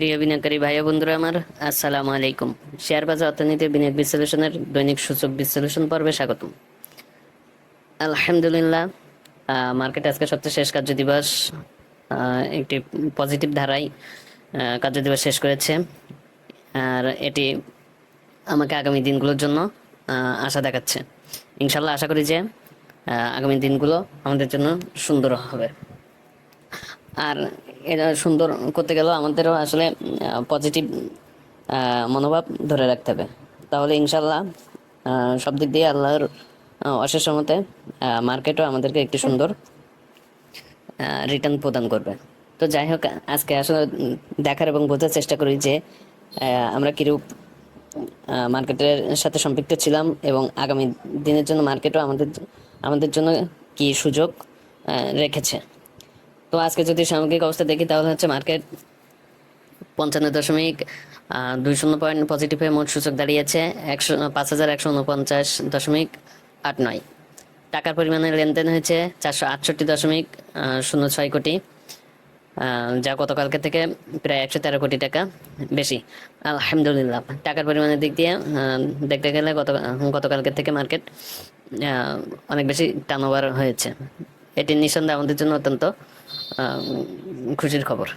প্রিয় বিনিয়োগকারী ভাই বন্ধুরা আমার, আসসালামু আলাইকুম। শেয়ার বাজার অর্থনীতি বিনিয়োগ বিশ্লেষণের দৈনিক সূচক বিশ্লেষণ পর্বে স্বাগতম। আলহামদুলিল্লাহ মার্কেট আজকে সবচেয়ে শেষ কার্য দিবস একটি পজিটিভ ধারায় কার্য দিবস শেষ করেছে। আর এটি আমাকে আগামী দিনগুলোর জন্য আশা দেখাচ্ছে। ইনশাল্লাহ আশা করি যে আগামী দিনগুলো আমাদের জন্য সুন্দর হবে। আর এটা সুন্দর করতে গেলেও আমাদেরও আসলে পজিটিভ মনোভাব ধরে রাখতে হবে। তাহলে ইনশাল্লাহ সব দিক দিয়ে আল্লাহর অশেষ মতে মার্কেটও আমাদেরকে একটি সুন্দর রিটার্ন প্রদান করবে। তো যাই হোক, আজকে আসলে দেখার এবং বোঝার চেষ্টা করি যে আমরা কিরূপ মার্কেটের সাথে সম্পৃক্ত ছিলাম এবং আগামী দিনের জন্য মার্কেটও আমাদের আমাদের জন্য কি সুযোগ রেখেছে। তো আজকে যদি সামগ্রিক অবস্থা দেখি, তাহলে হচ্ছে মার্কেট পঞ্চান্ন দশমিক দুই শূন্য পয়েন্ট পজিটিভ মোট সূচক দাঁড়িয়েছে, একশো, পাঁচ হাজার একশো উনপঞ্চাশ দশমিক আট নয়। টাকার পরিমাণে লেনদেন হয়েছে চারশো আটষট্টি দশমিক শূন্য ছয় কোটি। যা গতকালকে থেকে প্রায় একশো তেরো কোটি টাকা বেশি। আলহামদুলিল্লাহ, টাকার পরিমাণের দিক দিয়ে দেখতে গেলে গত, গতকালকে থেকে মার্কেট অনেক বেশি টার্ন হয়েছে। এটি নিঃসন্দেহে আমাদের জন্য অত্যন্ত খুশির খবর।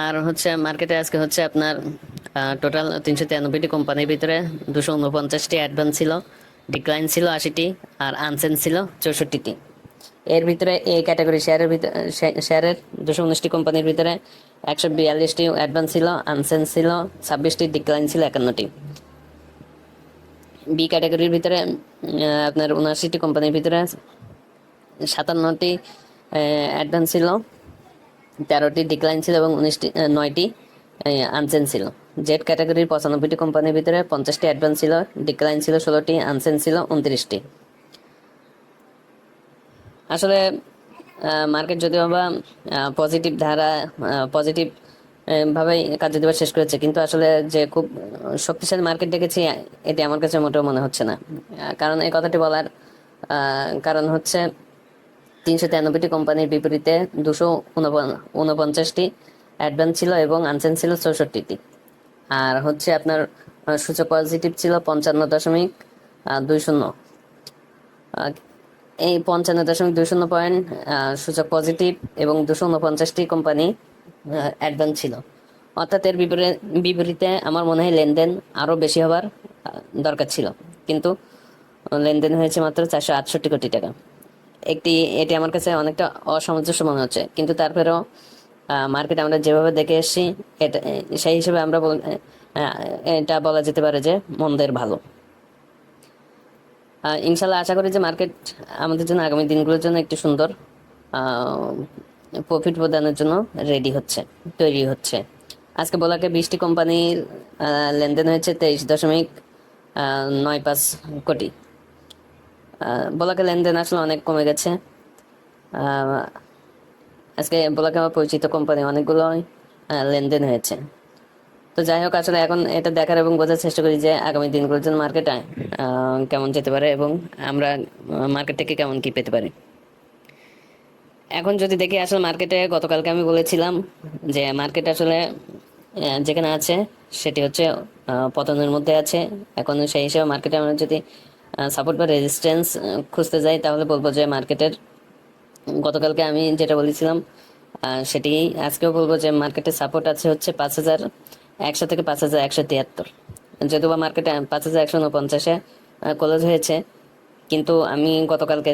আর হচ্ছে মার্কেটে আজকে হচ্ছে আপনার টোটাল তিনশো তিরানব্বইটি কোম্পানির ভিতরে দুশো উনপঞ্চাশটি অ্যাডভান্স ছিল ডিক্লাইন ছিল আশিটি আর আনসেন ছিল চৌষট্টিটি। এর ভিতরে এই ক্যাটাগরি শেয়ারের ভিতরে শেয়ারের দুশো উনিশটি কোম্পানির ভিতরে একশো বিয়াল্লিশটি অ্যাডভান্স ছিল আনসেন ছিল, ছাব্বিশটি ডিক্লাইন ছিল, একান্নটি। বি ক্যাটাগরির ভিতরে আপনার উনআশিটি কোম্পানির ভিতরে সাতান্নটি অ্যাডভান্স ছিল, তেরোটি ডিক্লাইন ছিল এবং উনিশটি নয়টি আনসেন ছিল। জেড ক্যাটাগরির পঁচানব্বইটি কোম্পানির ভিতরে পঞ্চাশটি অ্যাডভান্স ছিল ডিক্লাইন ছিল ষোলোটি আনসেন ছিল উনত্রিশটি। আসলে মার্কেট যদিও বা পজিটিভ ধারা পজিটিভ ভাবেই কার্যদিবস শেষ করেছে, কিন্তু আসলে যে খুব শক্তিশালী মার্কেট দেখেছি এটি আমার কাছে মোটেও মনে হচ্ছে না। কারণ এই কথাটি বলার কারণ হচ্ছে তিনশো তিরানব্বইটি কোম্পানির বিপরীতে দুশো উনপঞ্চাশটি অ্যাডভান্স ছিল এবং আনসেন ছিল চৌষট্টিটি। আর হচ্ছে আপনার সূচক পজিটিভ ছিল পঞ্চান্ন দশমিক দুই শূন্য। এই পঞ্চান্ন দশমিক দুই শূন্য পয়েন্ট সূচক পজিটিভ এবং দুশো উনপঞ্চাশটি কোম্পানি অ্যাডভান্স ছিল। অর্থাৎ এর বিপরীতে আমার মনে হয় লেনদেন আরও বেশি হবার দরকার ছিল। কিন্তু, লেনদেন হয়েছে মাত্র চারশো আটষট্টি কোটি টাকা। একটি এটি আমার কাছে অনেকটা অসামঞ্জস্য মনে হচ্ছে। কিন্তু তারপরেও মার্কেট আমরা যেভাবে দেখে এসেছি, এটা সেই হিসেবে আমরা এটা বলা যেতে পারে যে মন্দের ভালো। ইনশাল্লাহ আশা করি যে মার্কেট আমাদের জন্য আগামী দিনগুলোর জন্য একটি সুন্দর প্রফিট প্রদানের জন্য রেডি হচ্ছে, তৈরি হচ্ছে। আজকে বলাকে বিশটি কোম্পানির লেনদেন হয়েছে তেইশ দশমিক নয় পাঁচ কোটি। বলাকে লেনদেন আসলে অনেক কমে গেছে। আজকে বলাকে আমার পরিচিত কোম্পানি অনেকগুলো লেনদেন হয়েছে। তো যাই হোক, আসলে এখন এটা দেখার এবং বোঝার চেষ্টা করি যে আগামী দিনগুলোর জন্য মার্কেট কেমন যেতে পারে এবং আমরা মার্কেট থেকে কেমন কি পেতে পারি। এখন যদি দেখি আসলে মার্কেটে গতকালকে আমি বলেছিলাম যে মার্কেট আসলে যেখানে আছে সেটি হচ্ছে পতনের মধ্যে আছে। এখন সেই হিসেবে মার্কেটে আমরা যদি সাপোর্ট বা রেজিস্ট্যান্স খুঁজতে যাই তাহলে বলব যে মার্কেটের গতকালকে আমি যেটা বলেছিলাম সেটি আজকেও বলব যে মার্কেটে সাপোর্ট আছে হচ্ছে পাঁচ হাজার একশো থেকে পাঁচ হাজার একশো তিয়াত্তর। যদিও বা মার্কেটে পাঁচ হাজার একশো উনপঞ্চাশে ক্লোজ হয়েছে কিন্তু আমি গতকালকে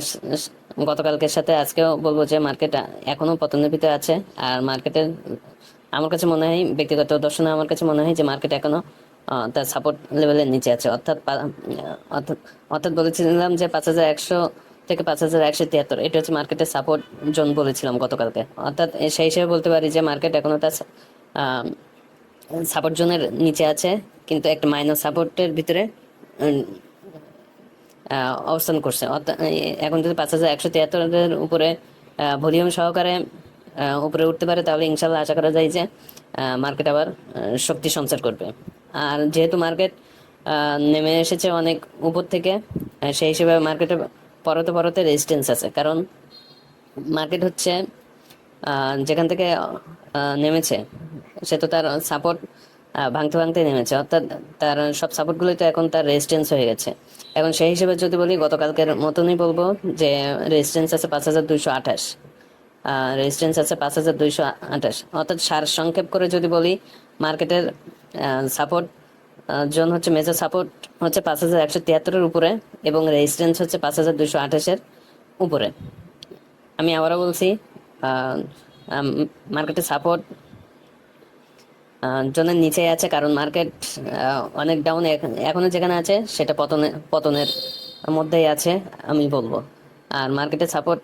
গতকালকের সাথে আজকেও বলব যে মার্কেট এখনও পতনের ভিতরে আছে। আর মার্কেটের আমার কাছে মনে হয় ব্যক্তিগত দর্শনে আমার কাছে মনে হয় যে মার্কেট এখনও আহ, তার সাপোর্ট লেভেলের নিচে আছে। অর্থাৎ অর্থাৎ বলেছিলাম যে পাঁচ হাজার একশো থেকে পাঁচ হাজার একশো তিয়াত্তর। এটা হচ্ছে মার্কেটের সাপোর্ট জোন বলেছিলাম গতকালকে। অর্থাৎ সেই হিসেবে বলতে পারি যে মার্কেট এখনও তার সাপোর্ট জোনের নিচে আছে, কিন্তু একটা মাইনাস সাপোর্টের ভিতরে অবস্থান করছে। অর্থাৎ এখন যদি পাঁচ হাজার একশো তিয়াত্তরের উপরে ভলিউম সহকারে উপরে উঠতে পারে, তাহলে ইনশাল্লাহ আশা করা যায় যে মার্কেট আবার শক্তি সঞ্চার করবে। আর যেহেতু মার্কেট নেমে এসেছে অনেক উপর থেকে সেই হিসেবে মার্কেটে পরতে পরতে রেজিস্ট্যান্স আছে। কারণ মার্কেট হচ্ছে যেখান থেকে নেমেছে, সে তো তার সাপোর্ট ভাঙতে ভাঙতে নেমেছে। অর্থাৎ তার সব সাপোর্টগুলোই তো এখন তার রেজিস্ট্যান্স হয়ে গেছে। এখন সেই হিসেবে যদি বলি, গতকালকের মতনই বলব যে রেজিস্ট্যান্স আছে পাঁচ হাজার দুইশো আঠাশ। রেজিস্ট্যান্স আছে পাঁচ হাজার দুইশো আঠাশ। অর্থাৎ সার সংক্ষেপ করে যদি বলি মার্কেটের সাপোর্ট জন হচ্ছে মেজর সাপোর্ট হচ্ছে পাঁচ হাজার একশো তিয়াত্তরের উপরে এবং রেজিস্ট্যান্স হচ্ছে পাঁচ হাজার দুশো আঠাশের উপরে। আমি আবারও বলছি মার্কেটের সাপোর্ট জনের নিচে আছে কারণ মার্কেট অনেক ডাউন এখনও যেখানে আছে সেটা পতনে, পতনের মধ্যেই আছে, আমি বলব। আর মার্কেটের সাপোর্ট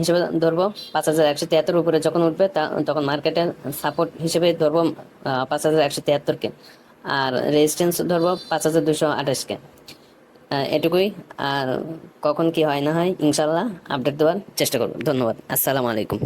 হিসেবে ধরবো পাঁচ হাজার একশো তিয়াত্তর উপরে যখন উঠবে তখন মার্কেটে সাপোর্ট হিসেবে ধরবো পাঁচ হাজার একশো তিয়াত্তরকে আর রেজিস্ট্যান্স ধরবো পাঁচ হাজার দুশো আঠাশকে এটুকুই। আর কখন কি হয় না হয় ইনশাল্লাহ আপডেট দেওয়ার চেষ্টা করব। ধন্যবাদ। আসসালামু আলাইকুম।